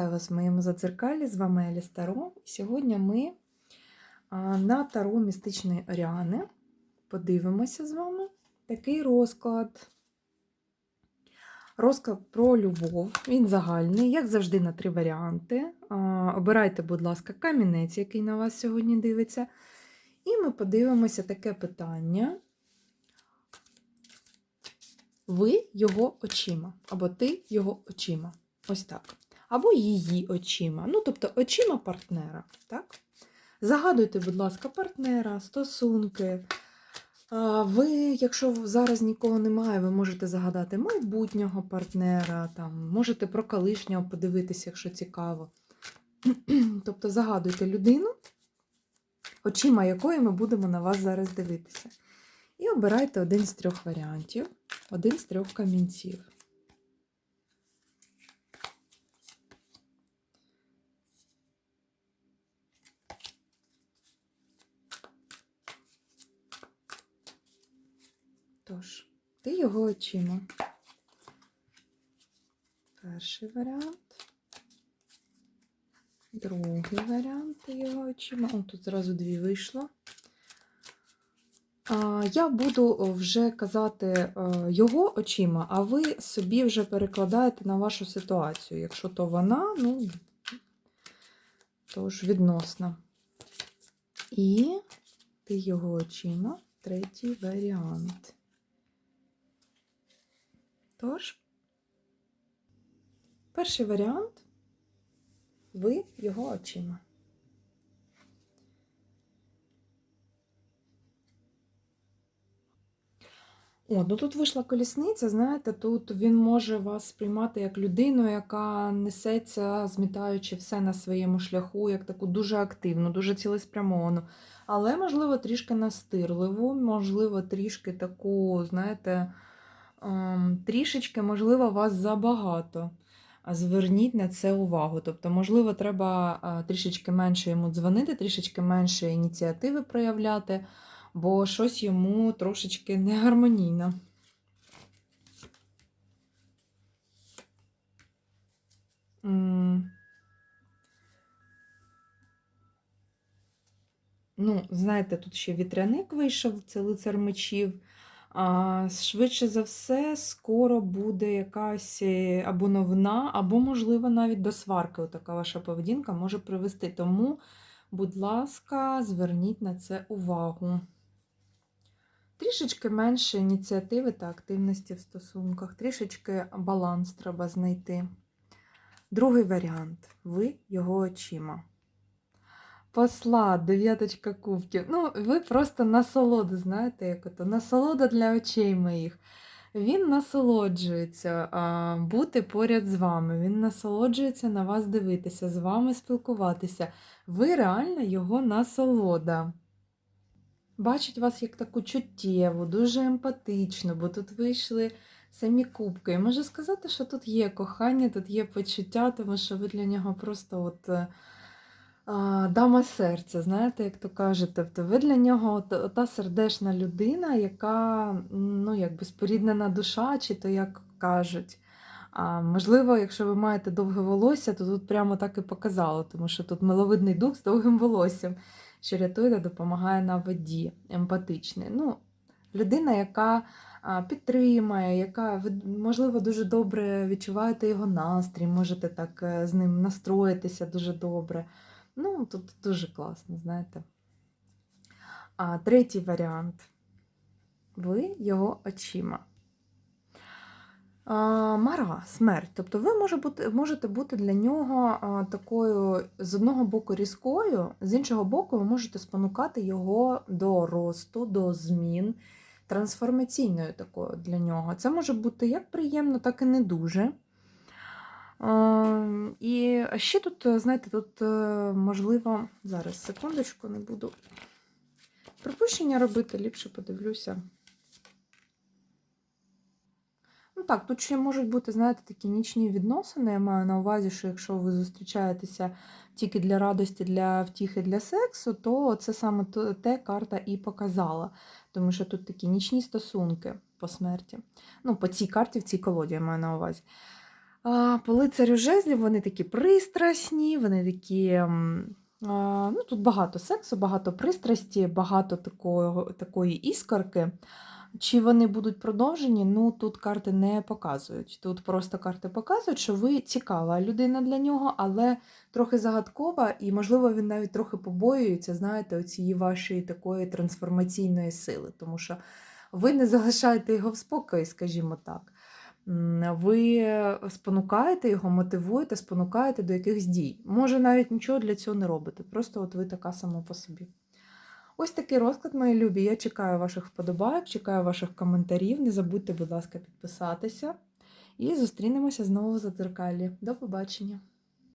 Вітаю вас в моєму задзеркалі, з вами Елі Таро. Сьогодні ми на таро містичної Оріани подивимося з вами такий розклад. Розклад про любов, він загальний, як завжди, на три варіанти. Обирайте, будь ласка, камінець, який на вас сьогодні дивиться. І ми подивимося таке питання. Ви його очима, або ти його очима. Ось так. Або її очима. Ну, тобто очима партнера. так? Загадуйте, будь ласка, партнера, стосунки. Ви, якщо зараз нікого немає, ви можете загадати майбутнього партнера, там, можете про колишнього подивитися, якщо цікаво. Тобто загадуйте людину, очима якої ми будемо на вас зараз дивитися. І обирайте один з трьох варіантів, один з трьох камінців. Тож, ти його очима. Перший варіант. Другий варіант ти його очима. О, тут зразу дві вийшло. Я буду вже казати е, його очима, а ви собі вже перекладаєте на вашу ситуацію. Якщо то вона, ну, то ж відносно. І ти його очима, третій варіант. Тож, перший варіант ви його очима. О, ну тут вийшла колісниця, знаєте, тут він може вас сприймати як людину, яка несеться, змітаючи все на своєму шляху, як таку дуже активну, дуже цілеспрямовану. Але, можливо, трішки настирливу, можливо, трішки таку, знаєте, трішечки, можливо, вас забагато. Зверніть на це увагу. Тобто, можливо, треба е, трішечки менше йому дзвонити, трішечки менше ініціативи проявляти бо щось йому трошечки негармонійно. Ну, знаєте, тут ще вітряник вийшов, це лицар мечів. Швидше за все, скоро буде якась е, або новина, або, можливо, навіть до сварки. Така ваша поведінка може привести. Тому, будь ласка, зверніть на це увагу. Трішечки менше ініціативи та активності в стосунках, трішечки баланс треба знайти. Другий варіант ви його очима. Посла, дев'яточка кубків. Ну, ви просто насолода, знаєте, як ото насолода для очей моїх. Він насолоджується а, бути поряд з вами. Він насолоджується на вас дивитися, з вами спілкуватися. Ви реально його насолода бачить вас як таку чуттєву, дуже емпатичну, бо тут вийшли самі кубки. І можу сказати, що тут є кохання, тут є почуття, тому що ви для нього просто от. Дама серця, знаєте, як то кажуть, тобто ви для нього та сердешна людина, яка ну, якби споріднена душа, чи то як кажуть. А, Можливо, якщо ви маєте довге волосся, то тут прямо так і показало, тому що тут миловидний дух з довгим волоссям що рятує та допомагає на воді, емпатичний. Ну, Людина, яка підтримує, яка, можливо, дуже добре відчуваєте його настрій, можете так е, з ним настроїтися дуже добре. Ну, тут дуже класно, знаєте. А третій варіант ви його очима. Мара, смерть. Тобто ви можете бути для нього такою з одного боку різкою, з іншого боку, ви можете спонукати його до росту, до змін, трансформаційною такою для нього. Це може бути як приємно, так і не дуже. І ще тут, знаєте, тут е, можливо, зараз секундочку, не буду припущення робити, ліпше подивлюся. Ну так, тут ще можуть бути, знаєте, такі нічні відносини. Я маю на увазі, що якщо ви зустрічаєтеся тільки для радості, для втіхи, для сексу, то це саме те карта і показала. Тому що тут такі нічні стосунки по смерті. Ну, по цій карті, в цій колоді я маю на увазі. По лицарю жезлів вони такі пристрасні, вони такі. ну, тут багато сексу, багато пристрасті, багато такого, такої іскорки. Чи вони будуть продовжені? Ну, тут карти не показують. Тут просто карти показують, що ви цікава людина для нього, але трохи загадкова, і, можливо, він навіть трохи побоюється, знаєте, оцієї вашої такої трансформаційної сили, тому що ви не залишаєте його в спокої, скажімо так. Ви спонукаєте його, мотивуєте, спонукаєте до якихось дій. Може, навіть нічого для цього не робите. Просто от ви така сама по собі. Ось такий розклад, мої любі. Я чекаю ваших вподобайок, чекаю ваших коментарів. Не забудьте, будь ласка, підписатися. І зустрінемося знову в задзеркалі. До побачення!